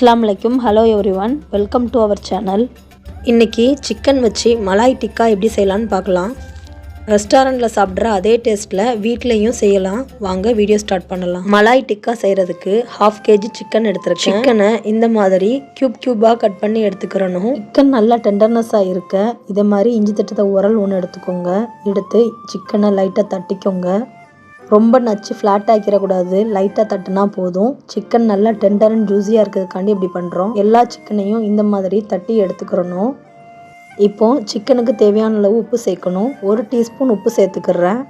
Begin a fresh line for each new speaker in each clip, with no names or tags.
அஸ்ஸலாமு அலைக்கும். Hello everyone welcome to our channel இன்றைக்கி சிக்கன் வச்சு மலாய் டிக்கா எப்படி செய்யலான்னு பார்க்கலாம். ரெஸ்டாரண்ட்டில் சாப்பிட்ற அதே டேஸ்ட்டில் வீட்லேயும் செய்யலாம். வாங்க வீடியோ ஸ்டார்ட் பண்ணலாம். மலாய் டிக்கா செய்கிறதுக்கு ஹாஃப் கேஜி சிக்கன் எடுத்துருக்கேன். சிக்கனை இந்த மாதிரி க்யூப் க்யூபாக கட் பண்ணி எடுத்துக்கிறணும். சிக்கன் நல்லா டெண்டர்னஸாக இருக்க. இதே மாதிரி இஞ்சி தட்டத்தை உரல் ஒன்று எடுத்துக்கோங்க. எடுத்து சிக்கனை லைட்டாக தட்டிக்கோங்க. ரொம்ப நச்சு ஃப்ளாட் ஆக்கிடக்கூடாது. லைட்டாக தட்டுனா போதும். சிக்கன் நல்லா டெண்டர் அண்ட் ஜூஸியாக இருக்கிறதுக்காண்டி இப்படி பண்ணுறோம் எல்லா சிக்கனையும் இந்த மாதிரி தட்டி எடுத்துக்கிறணும். இப்போ சிக்கனுக்கு தேவையான அளவு உப்பு சேர்க்கணும். ஒரு டீஸ்பூன் உப்பு சேர்த்துக்கிறேன்.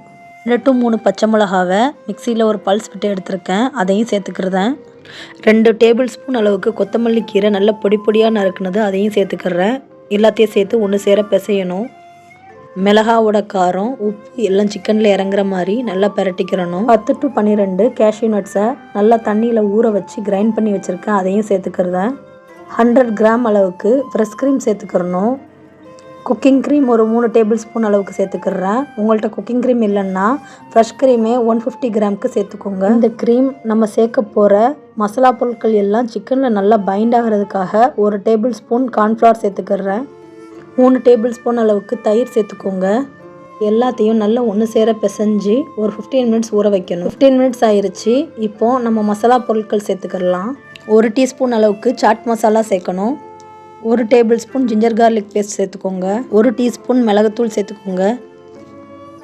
ரெண்டு டு மூணு பச்சை மிளகாவை மிக்சியில் ஒரு பல்ஸ் விட்டு எடுத்திருக்கேன். அதையும் சேர்த்துக்கிறேன். ரெண்டு டேபிள் ஸ்பூன் அளவுக்கு கொத்தமல்லி கீரை நல்லா பொடி பொடியாக நறுக்குனது அதையும் சேர்த்துக்கிறேன். எல்லாத்தையும் சேர்த்து ஒன்று சேர பிசையணும். மிளகாவோட காரம் உப்பு எல்லாம் சிக்கனில் இறங்குற மாதிரி நல்லா பிரட்டிக்கிறணும். பத்து டு பன்னிரெண்டு கேஷ்யூ நட்ஸை நல்லா தண்ணியில் ஊற வச்சு கிரைண்ட் பண்ணி வச்சுருக்கேன். அதையும் சேர்த்துக்கிறதேன் ஹண்ட்ரட் கிராம் அளவுக்கு ஃப்ரெஷ் க்ரீம் சேர்த்துக்கிறணும். குக்கிங் க்ரீம் ஒரு மூணு டேபிள் ஸ்பூன் அளவுக்கு சேர்த்துக்கிறேன். உங்கள்கிட்ட குக்கிங் க்ரீம் இல்லைன்னா ஃப்ரெஷ் க்ரீமே ஒன் ஃபிஃப்டி கிராமுக்கு சேர்த்துக்கோங்க. இந்த க்ரீம் நம்ம சேர்க்க போகிற மசாலா பொருட்கள் எல்லாம் சிக்கனில் நல்லா பைண்ட் ஆகிறதுக்காக ஒரு டேபிள் ஸ்பூன் கார்ன்ஃப்ளவர் சேர்த்துக்கிறேன். மூணு டேபிள் ஸ்பூன் அளவுக்கு தயிர் சேர்த்துக்கோங்க. எல்லாத்தையும் நல்லா ஒன்று சேர பிசைஞ்சு ஒரு ஃபிஃப்டீன் மினிட்ஸ் ஊற வைக்கணும். ஃபிஃப்டீன் மினிட்ஸ் ஆயிருச்சு. இப்போது நம்ம மசாலா பொருட்கள் சேர்த்துக்கலாம். ஒரு டீஸ்பூன் அளவுக்கு சாட் மசாலா சேர்க்கணும். ஒரு tablespoon ginger garlic paste சேர்த்துக்கோங்க. ஒரு டீஸ்பூன் மிளகுத்தூள் சேர்த்துக்கோங்க.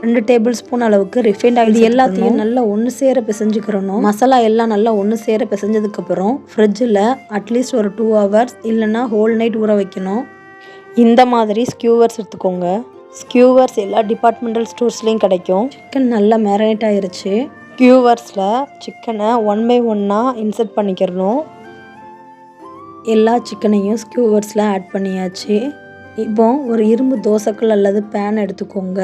ரெண்டு டேபிள் ஸ்பூன் அளவுக்கு ரிஃபைண்ட் ஆயில் எல்லாத்தையும் நல்லா ஒன்று சேர பிசைஞ்சுக்கிறணும். மசாலா எல்லாம் நல்லா ஒன்று சேர பிசைஞ்சதுக்கப்புறம் ஃப்ரிட்ஜில் அட்லீஸ்ட் ஒரு டூ ஹவர்ஸ் இல்லைன்னா ஹோல் நைட் ஊற வைக்கணும். இந்த மாதிரி ஸ்கியூவர்ஸ் எடுத்துக்கோங்க. ஸ்கியூவர்ஸ் எல்லா டிபார்ட்மெண்டல் ஸ்டோர்ஸ்லேயும் கிடைக்கும். சிக்கன் நல்லா மேரினேட் ஆயிருச்சு. ஸ்கியூவர்ஸில் சிக்கனை ஒன் பை ஒன்னாக இன்சர்ட் பண்ணிக்கிறணும். எல்லா சிக்கனையும் ஸ்கியூவர்ஸில் ஆட் பண்ணியாச்சு. இப்போ ஒரு இரும்பு தோசைக்கல் அல்லது பேன் எடுத்துக்கோங்க.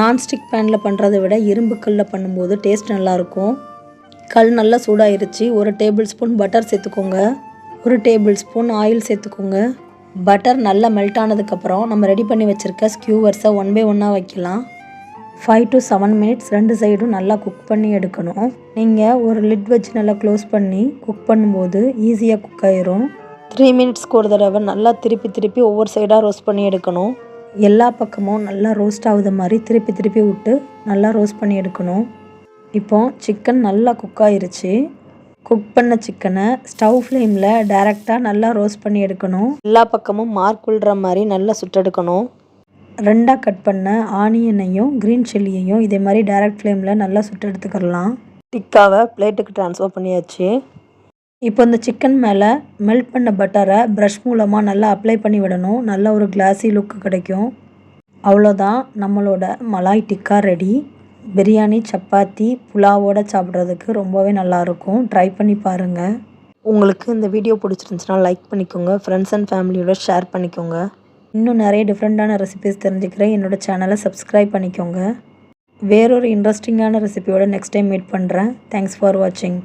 நான்ஸ்டிக் பேனில் பண்ணுறதை விட இரும்பு கல்லில் பண்ணும்போது டேஸ்ட் நல்லாயிருக்கும். கல் நல்லா சூடாயிருச்சு. ஒரு டேபிள் ஸ்பூன் பட்டர் சேர்த்துக்கோங்க. ஒரு டேபிள் ஸ்பூன் ஆயில் சேர்த்துக்கோங்க. பட்டர் நல்லா மெல்ட் ஆனதுக்கப்புறம் நம்ம ரெடி பண்ணி வச்சுருக்க ஸ்கியூவர்ஸை ஒன் பை ஒன்னாக வைக்கலாம். ஃபைவ் டு செவன் மினிட்ஸ் ரெண்டு சைடும் நல்லா குக் பண்ணி எடுக்கணும். நீங்கள் ஒரு லிட் வச்சு நல்லா க்ளோஸ் பண்ணி குக் பண்ணும்போது ஈஸியாக குக் ஆயிரும். த்ரீ மினிட்ஸ்க்கு ஒரு தடவை நல்லா திருப்பி திருப்பி ஒவ்வொரு சைடாக ரோஸ்ட் பண்ணி எடுக்கணும். எல்லா பக்கமும் நல்லா ரோஸ்ட் ஆகுது மாதிரி திருப்பி திருப்பி விட்டு நல்லா ரோஸ்ட் பண்ணி எடுக்கணும். இப்போ சிக்கன் நல்லா குக் ஆயிருச்சு. குக் பண்ண சிக்கனை ஸ்டவ் ஃப்ளேமில் டைரெக்டாக நல்லா ரோஸ்ட் பண்ணி எடுக்கணும். எல்லா பக்கமும் மார்க் உள்ற மாதிரி நல்லா சுட்டெடுக்கணும். ரெண்டாக கட் பண்ண ஆனியனையும் க்ரீன் சில்லியையும் இதே மாதிரி டைரக்ட் ஃப்ளேமில் நல்லா சுட்டெடுத்துக்கிடலாம் டிக்காவை பிளேட்டுக்கு ட்ரான்ஸ்ஃபர் பண்ணியாச்சு. இப்போ இந்த சிக்கன் மேலே மெல்ட் பண்ண பட்டரை ப்ரஷ் மூலமாக நல்லா அப்ளை பண்ணி விடணும். நல்ல ஒரு கிளாஸி லுக்கு கிடைக்கும். அவ்வளோதான் நம்மளோட மலாய் டிக்கா ரெடி பிரியாணி சப்பாத்தி புலாவோடு சாப்பிட்றதுக்கு ரொம்பவே நல்லாயிருக்கும். ட்ரை பண்ணி பாருங்கள் உங்களுக்கு இந்த வீடியோ பிடிச்சிருந்துச்சுன்னா லைக் பண்ணிக்கோங்க. ஃப்ரெண்ட்ஸ் அண்ட் ஃபேமிலியோட ஷேர் பண்ணிக்கோங்க. இன்னும் நிறைய டிஃப்ரெண்ட்டான ரெசிபிஸ் தெரிஞ்சுக்கிறேன். என்னோட சேனலை சப்ஸ்கிரைப் பண்ணிக்கோங்க. வேறொரு இன்ட்ரெஸ்டிங்கான ரெசிபியோட நெக்ஸ்ட் டைம் மீட் பண்ணுறேன் தேங்க்ஸ் ஃபார் வாட்சிங்